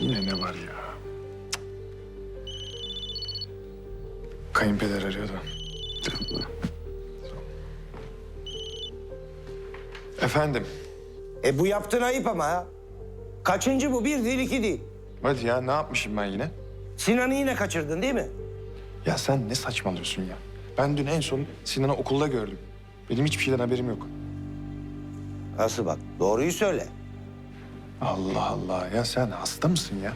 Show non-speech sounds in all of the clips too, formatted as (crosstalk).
Yine ne var ya? Kayınpeder arıyordu. Efendim. E bu yaptığın ayıp ama ha. Kaçıncı bu? Bir değil, iki değil. Hadi ya ne yapmışım ben yine? Sinan'ı yine kaçırdın değil mi? Ya sen ne saçmalıyorsun ya? Ben dün en son Sinan'ı okulda gördüm. Benim hiçbir şeyden haberim yok. Nasıl bak? Doğruyu söyle. Allah Allah ya sen hasta mısın ya?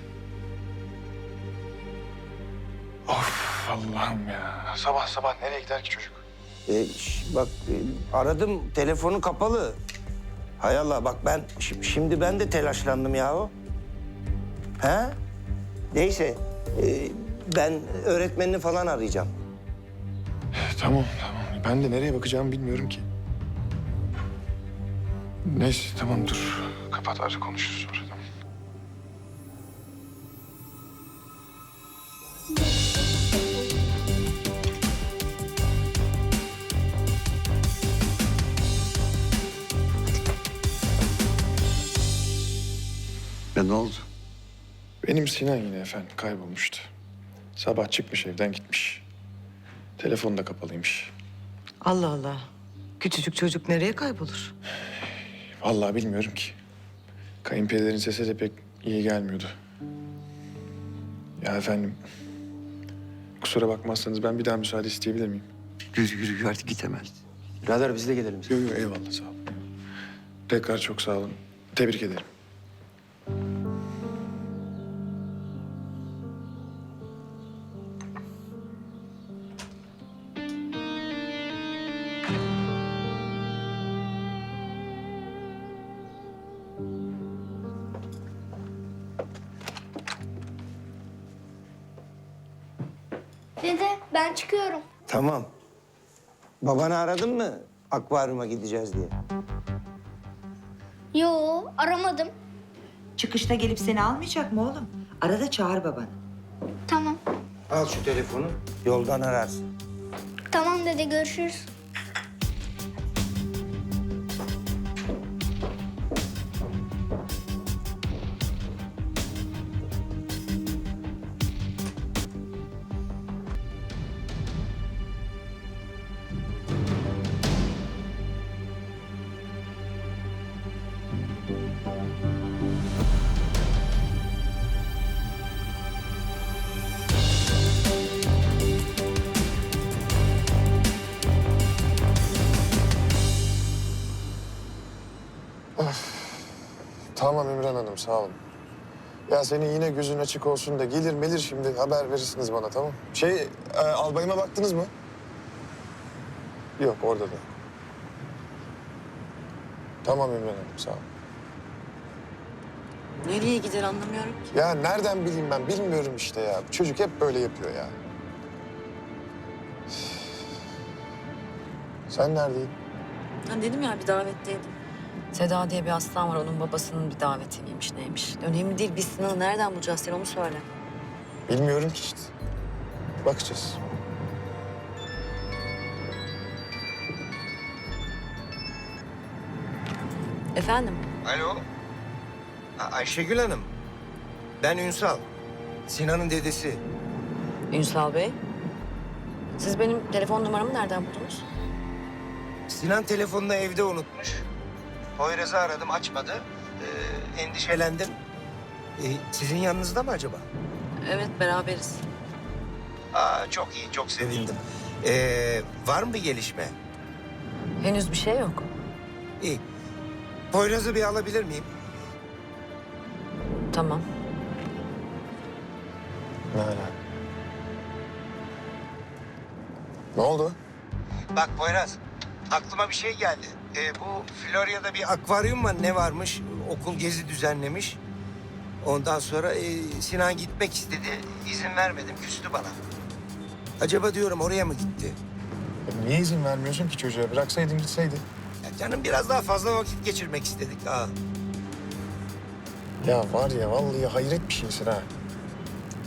Of Allah'ım ya. Sabah sabah nereye gider ki çocuk? E, bak e, aradım, telefonu kapalı. Hay Allah bak ben, şi- şimdi ben de telaşlandım yahu. He? Neyse, e, ben öğretmenini falan arayacağım. Tamam tamam. Ben de nereye bakacağımı bilmiyorum ki. Neyse tamam dur. Kapat artık konuşuruz sonra. Tamam. Ya ne oldu? Benim Sinan yine efendim kaybolmuştu. Sabah çıkmış evden gitmiş. Telefonu da kapalıymış. Allah Allah. Küçücük çocuk nereye kaybolur? Vallahi bilmiyorum ki. Kayınpederin sesi de pek iyi gelmiyordu. Ya efendim... Kusura bakmazsanız ben bir daha müsaade isteyebilir miyim? Yürü yürü yürü artık git hemen. Birader biz de gidelim. Yok yok eyvallah sağ olun. Tekrar çok sağ olun. Tebrik ederim. Babanı aradın mı? Akvaryuma gideceğiz diye. Yo aramadım. Çıkışta gelip seni almayacak mı oğlum? Arada çağır babanı. Tamam. Al şu telefonu, yoldan ararsın. Tamam dede görüşürüz. Tamam İmran Hanım sağ olun. Ya senin yine gözün açık olsun da gelir melir şimdi haber verirsiniz bana tamam Şey e, albayıma baktınız mı? Yok orada da. Tamam İmran Hanım sağ olun. Nereye gider anlamıyorum ki. Ya nereden bileyim ben bilmiyorum işte ya. Çocuk hep böyle yapıyor ya. Sen neredeydin? Ben dedim ya bir davetteydim. Seda diye bir aslan var. Onun babasının bir daveti miymiş neymiş. Önemli değil. Biz Sinan'ı nereden bulacağız sen onu söyle. Bilmiyorum ki işte. Bakacağız. Efendim? Alo. A- Ayşegül Hanım. Ben Ünsal. Sinan'ın dedesi. Ünsal Bey. Siz benim telefon numaramı nereden buldunuz? Sinan telefonunu evde unutmuş. Poyraz'ı aradım açmadı. Ee, endişelendim. Ee, sizin yanınızda mı acaba? Evet beraberiz. Aa, çok iyi, çok sevindim. Ee, var mı bir gelişme? Henüz bir şey yok. İyi. Poyraz'ı bir alabilir miyim? Tamam. Ne ala? Ne oldu? Bak Poyraz, aklıma bir şey geldi. Ee, bu Florya'da bir akvaryum var, ne varmış? Okul gezi düzenlemiş. Ondan sonra e, Sinan gitmek istedi. İzin vermedim, küstü bana. Acaba diyorum oraya mı gitti? Ya niye izin vermiyorsun ki çocuğa? Bıraksaydın gitseydi. Ya canım biraz daha fazla vakit geçirmek istedik. Aa. Ya var ya vallahi hayret bir şeysin ha.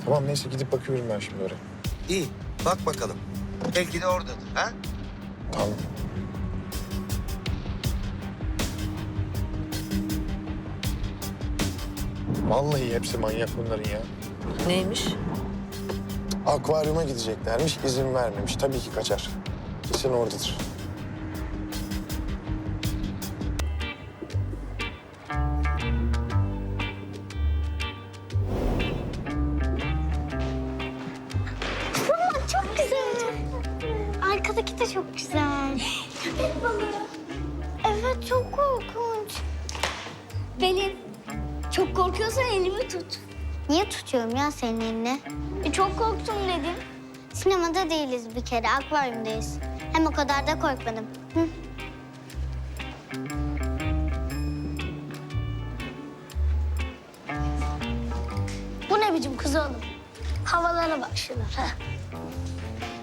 Tamam neyse gidip bakıyorum ben şimdi oraya. İyi, bak bakalım. Belki de oradadır, ha? Vallahi hepsi manyak bunların ya. Neymiş? Akvaryuma gideceklermiş, izin vermemiş. Tabii ki kaçar. Kesin oradadır. Baba çok güzel. Arkadaki de çok güzel. (laughs) Köpek balığı. Evet çok korkunç. Pelin çok korkuyorsan elimi tut. Niye tutuyorum ya senin elini? E, çok korktum dedim. Sinemada değiliz bir kere, akvaryumdayız. Hem o kadar da korkmadım. Hı? Bu ne biçim kız oğlum? Havalara bak şuna.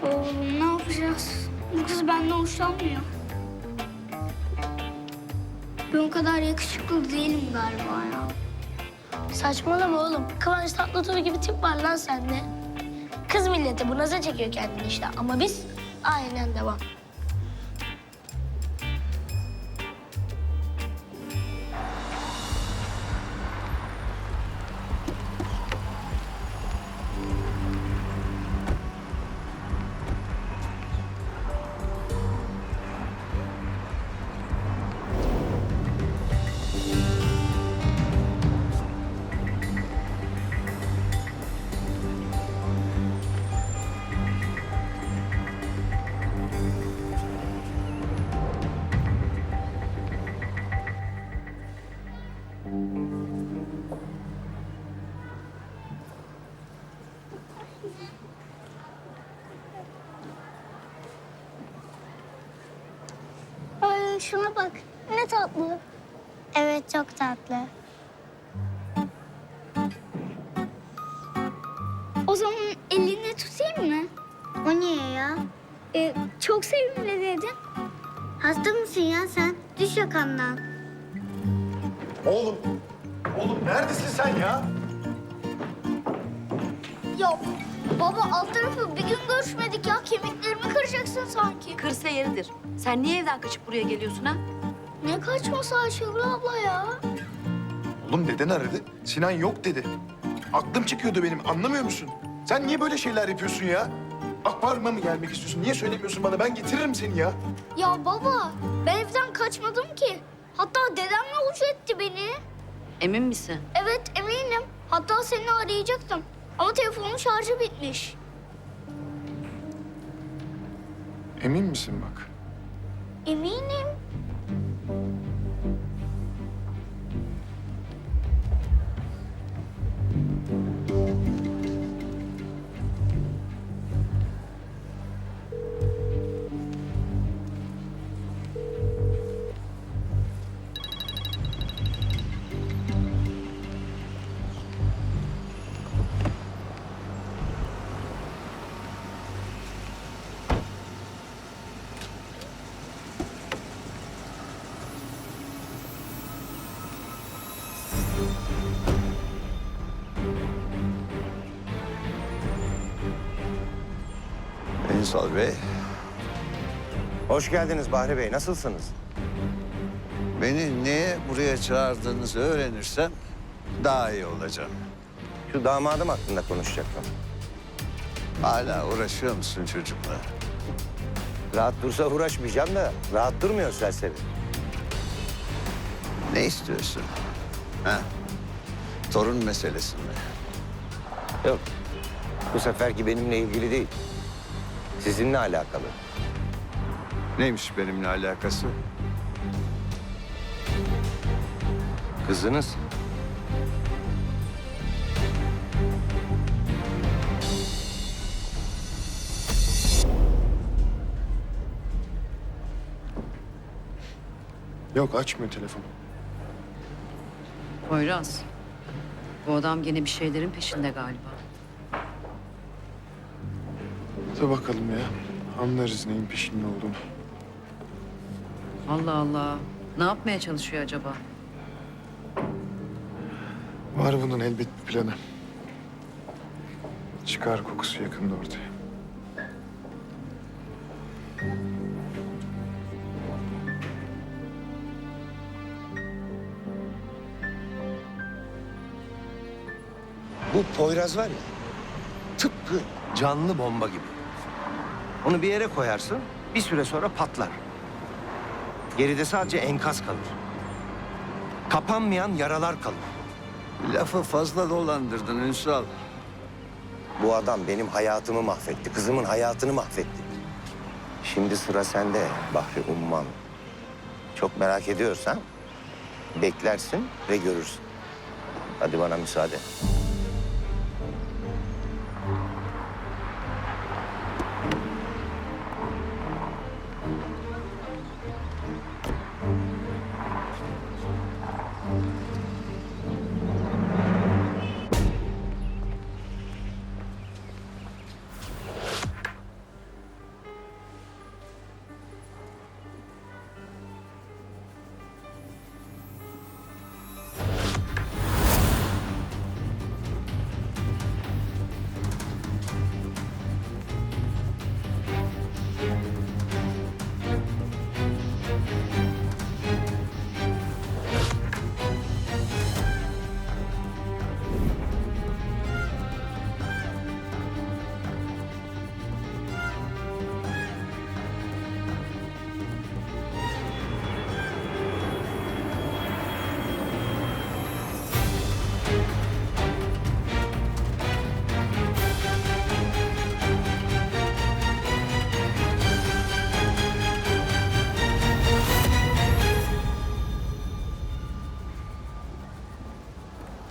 Oğlum ne yapacağız? Bu kız benden hoşlanmıyor. Ben o kadar yakışıklı değilim galiba ya. Saçmalama oğlum. Kıvanç Tatlıtuğ gibi tip var lan sende. Kız milleti bu naza çekiyor kendini işte. Ama biz aynen devam. Şuna bak. Ne tatlı. Evet, çok tatlı. O zaman elini tutayım mı? O niye ya? Ee, çok sevimli dedin. Hasta mısın ya sen? Düş yakamdan. Oğlum, oğlum neredesin sen ya? Yok. Baba alt tarafı bir gün görüşmedik ya. Kemiklerimi kıracaksın sanki. Kırsa yeridir. Sen niye evden kaçıp buraya geliyorsun ha? Ne kaçması Ayşegül abla ya? Oğlum deden aradı. Sinan yok dedi. Aklım çıkıyordu benim. Anlamıyor musun? Sen niye böyle şeyler yapıyorsun ya? Akvaryuma mı gelmek istiyorsun? Niye söylemiyorsun bana? Ben getiririm seni ya. Ya baba ben evden kaçmadım ki. Hatta dedem yolcu etti beni. Emin misin? Evet eminim. Hatta seni arayacaktım. Ama telefonun şarjı bitmiş. Emin misin bak? Eminim. Ünsal Bey, Hoş geldiniz Bahri Bey. Nasılsınız? beni niye buraya çağırdığınızı öğrenirsem daha iyi olacağım. Şu damadım hakkında konuşacaktım. Hala uğraşıyor musun çocukla? Rahat dursa uğraşmayacağım da rahat durmuyor serseri. Ne istiyorsun? Ha? Torun meselesi mi? Yok. Bu seferki benimle ilgili değil. Sizinle alakalı. Neymiş benimle alakası? Kızınız. Yok açmıyor telefonu. Poyraz. Bu adam gene bir şeylerin peşinde galiba. Dur bakalım ya. Anlarız neyin peşinde olduğunu. Allah Allah. Ne yapmaya çalışıyor acaba? Var bunun elbet bir planı. Çıkar kokusu yakında ortaya. Bu Poyraz var ya, tıpkı canlı bomba gibi. Onu bir yere koyarsın, bir süre sonra patlar. Geride sadece enkaz kalır. Kapanmayan yaralar kalır. Lafı fazla dolandırdın Ünsal. Bu adam benim hayatımı mahvetti, kızımın hayatını mahvetti. Şimdi sıra sende Bahri Umman. Çok merak ediyorsan beklersin ve görürsün. Hadi bana müsaade.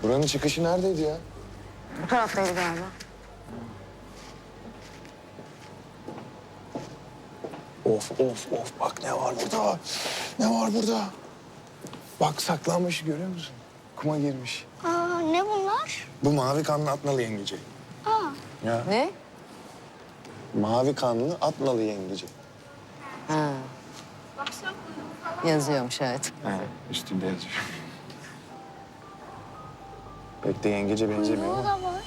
Buranın çıkışı neredeydi ya? Bu taraftaydı galiba. Of of of bak ne var burada? Ne var burada? Bak saklanmış görüyor musun? Kuma girmiş. Aa, ne bunlar? Bu mavi kanlı atnalı yengeci. Aa, Ya Ne? mavi kanlı atnalı yengeci. Ha. Yazıyormuş evet. Evet üstünde yazıyor. Pek de yengece benzemiyor ama. var.